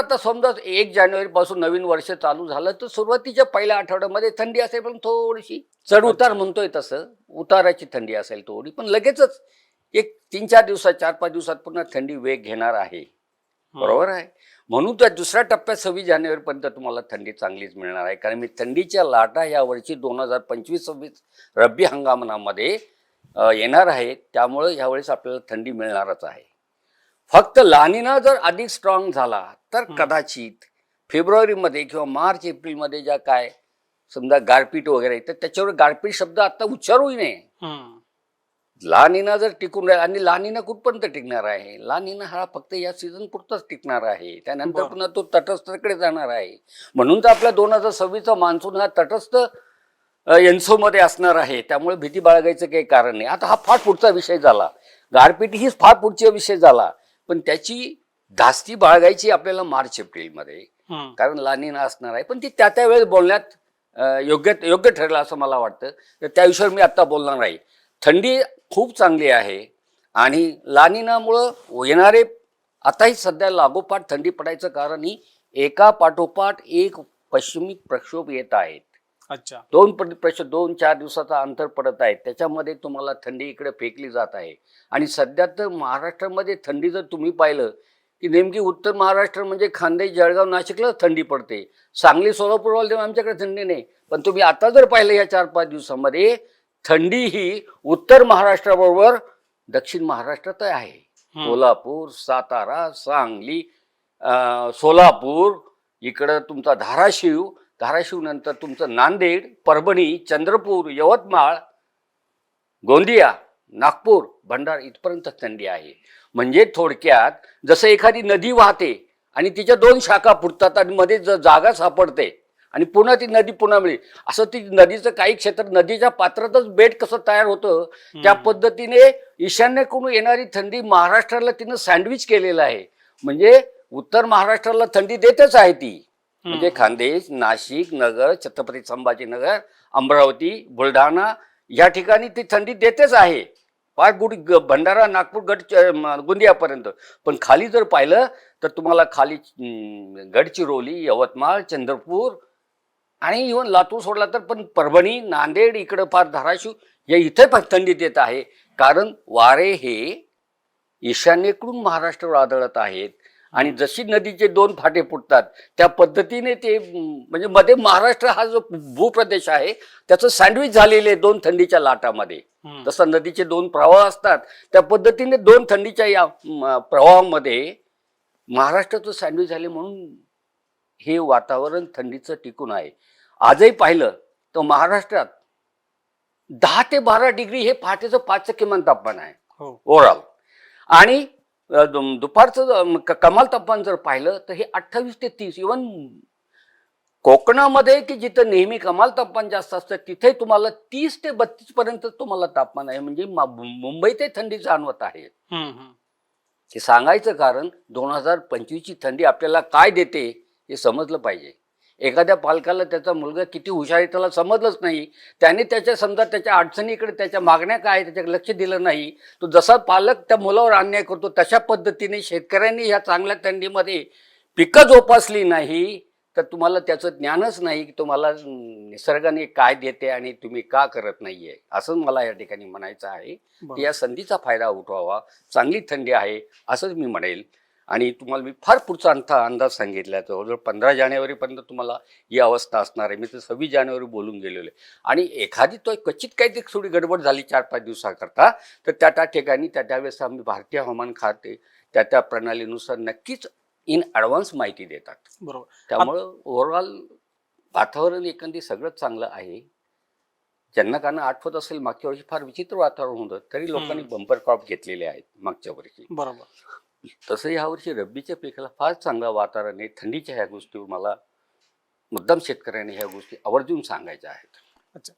आता समजा एक जानेवारी पासून नवीन वर्ष चालू झालं तर सुरुवातीच्या पहिल्या आठवड्यामध्ये थंडी असेल पण थोडीशी. चढ उतार म्हणतोय तसं. उताराची थंडी असेल थोडी पण लगेचच एक तीन चार दिवसात चार पाच दिवसात पुन्हा थंडी वेग घेणार आहे. बरोबर आहे? म्हणून त्या दुसऱ्या टप्प्यात सव्वीस जानेवारीपर्यंत तुम्हाला थंडी चांगलीच मिळणार आहे. कारण मी थंडीच्या लाटा या वर्षी दोन हजार पंचवीस सव्वीस रब्बी हंगामामध्ये येणार आहेत त्यामुळं यावेळेस आपल्याला थंडी मिळणारच आहे. फक्त लानिना जर अधिक स्ट्रॉंग झाला तर. कदाचित फेब्रुवारीमध्ये किंवा मार्च एप्रिलमध्ये ज्या काय समजा गारपीट वगैरे तर त्याच्यावर गारपीट शब्द आता उच्चारूही नये. लानिना जर टिकून राहील आणि लानिना कुठपर्यंत टिकणार आहे? लानिना हा फक्त या सीझन पुरताच टिकणार आहे. त्यानंतर. पुन्हा तो तटस्थकडे जाणार आहे. म्हणून तर आपला दोन हजार सव्वीसचा मान्सून हा तटस्थ एन्सोमध्ये असणार आहे. त्यामुळे भीती बाळगायचं काही कारण नाही. आता हा फार पुढचा विषय झाला. गारपीट हीच फार पुढचा विषय झाला. पण त्याची धास्ती बाळगायची आपल्याला मार्च एप्रिलमध्ये. कारण लानिना असणार आहे. पण ती त्या त्या वेळेस बोलण्यात योग्य योग्य ठरेल असं मला वाटतं. तर त्या विषयावर मी आत्ता बोलणार नाही. थंडी खूप चांगली आहे आणि लानिनामुळं येणारे आताही सध्या लागोपाठ थंडी पडायचं कारण ही एका पाठोपाठ एक पश्चिमी प्रक्षोभ येत आहेत. अच्छा. दोन प्र- प्रश दोन चार दिवसाचा अंतर पडत आहे. त्याच्यामध्ये तुम्हाला थंडी इकडे फेकली जात आहे. आणि सध्या तर महाराष्ट्रामध्ये थंडी जर तुम्ही पाहिलं की नेमकी उत्तर महाराष्ट्र म्हणजे खानदेश जळगाव नाशिकला थंडी पडते. सांगली सोलापूरवाला तेव्हा आमच्याकडे थंडी नाही. पण तुम्ही आता जर पाहिलं या चार पाच दिवसामध्ये थंडी ही उत्तर महाराष्ट्राबरोबर दक्षिण महाराष्ट्रात आहे. कोल्हापूर सातारा सांगली सोलापूर इकडं तुमचा धाराशिव धाराशिव नंतर तुमचं नांदेड परभणी चंद्रपूर यवतमाळ गोंदिया नागपूर भंडारा इथपर्यंत थंडी आहे. म्हणजे थोडक्यात जसं एखादी नदी वाहते आणि तिच्या दोन शाखा फुटतात आणि मध्ये ज- जागा सापडते आणि पुन्हा ती नदी पुन्हा मिळेल. असं ती नदीचं काही क्षेत्र नदीच्या पात्रातच बेट कसं तयार होतं त्या. पद्धतीने ईशान्येकडून येणारी थंडी महाराष्ट्राला तिनं सँडविच केलेलं आहे. म्हणजे उत्तर महाराष्ट्राला थंडी देतच आहे ती. म्हणजे. खानदेश नाशिक नगर छत्रपती संभाजीनगर अमरावती बुलढाणा या ठिकाणी ती थंडी देतेच आहे. फार गुड ग- भंडारा नागपूर गड गोंदियापर्यंत. पण खाली जर पाहिलं तर तुम्हाला खाली गडचिरोली यवतमाळ चंद्रपूर आणि इव्हन लातूर सोडला तर पण परभणी नांदेड इकडं फार धाराशिव या इथे फार थंडी देत आहे. कारण वारे हे ईशान्येकडून महाराष्ट्रावर आदळत आहेत. आणि जशी नदीचे दोन फाटे फुटतात त्या पद्धतीने ते म्हणजे मध्ये महाराष्ट्र हा जो भूप्रदेश आहे त्याचं सँडविच झालेले दोन थंडीच्या लाटामध्ये. जसं नदीचे दोन प्रवाह असतात त्या पद्धतीने दोन थंडीच्या या प्रवाहामध्ये महाराष्ट्राचं सँडविच झाले म्हणून हे वातावरण थंडीचं टिकून आहे. आजही पाहिलं तर महाराष्ट्रात दहा ते बारा डिग्री हे पहाटेचं पाचचं किमान तापमान आहे. हो. ओव्हरऑल. आणि दुपारचं कमाल तापमान जर पाहिलं तर हे अठ्ठावीस ते तीस इवन कोकणामध्ये की जिथं नेहमी कमाल तापमान जास्त असतं तिथे तुम्हाला तीस ते बत्तीस पर्यंत तुम्हाला तापमान आहे. म्हणजे मा- मुंबईतही थंडी जाणवत आहे. हे सांगायचं कारण दोन हजार पंचवीसची थंडी आपल्याला काय देते हे समजलं पाहिजे. एखाद्या पालकाला त्याचा मुलगा किती हुशार आहे त्याला समजलंच नाही. त्याने त्याच्या समजा त्याच्या अडचणीकडे त्याच्या मागण्या काय त्याच्याकडे लक्ष दिलं नाही. तो जसा पालक त्या मुलावर अन्याय करतो तशा पद्धतीने शेतकऱ्यांनी ह्या चांगल्या थंडीमध्ये पिकं जोपासली नाही तर तुम्हाला त्याचं ज्ञानच नाही की तुम्हाला निसर्गाने काय देते आणि तुम्ही का करत नाहीये. असं मला या ठिकाणी म्हणायचं आहे. बरोबर. या संधीचा फायदा उठवावा. चांगली थंडी आहे असंच मी म्हणेल. आणि तुम्हाला मी फार पुढचा अंत अंदाज सांगितला जवळजवळ पंधरा जानेवारीपर्यंत तुम्हाला ही अवस्था असणार आहे. मी तर सव्वीस जानेवारी बोलून गेलेलो आहे. आणि एखादी तो क्वचित काही थोडी गडबड झाली चार पाच दिवसाकरता तर त्या त्या ठिकाणी त्या त्यावेळेस आम्ही भारतीय हवामान खाते त्या त्या प्रणालीनुसार नक्कीच इन ॲडव्हान्स माहिती देतात. बरोबर. त्यामुळं ओव्हरऑल वातावरण एकंदरीत सगळंच चांगलं आहे. ज्यांना काना आठवत असेल मागच्या वर्षी फार विचित्र वातावरण होतं तरी लोकांनी. बंपर क्रॉप घेतलेले आहेत मागच्या वर्षी. बरोबर. तसं यावर्षी रब्बीच्या पिकाला फार चांगला वातावरण आहे. थंडीच्या ह्या गोष्टीवर मला मुद्दाम शेतकऱ्यांनी ह्या गोष्टी आवर्जून सांगायच्या आहेत. अच्छा.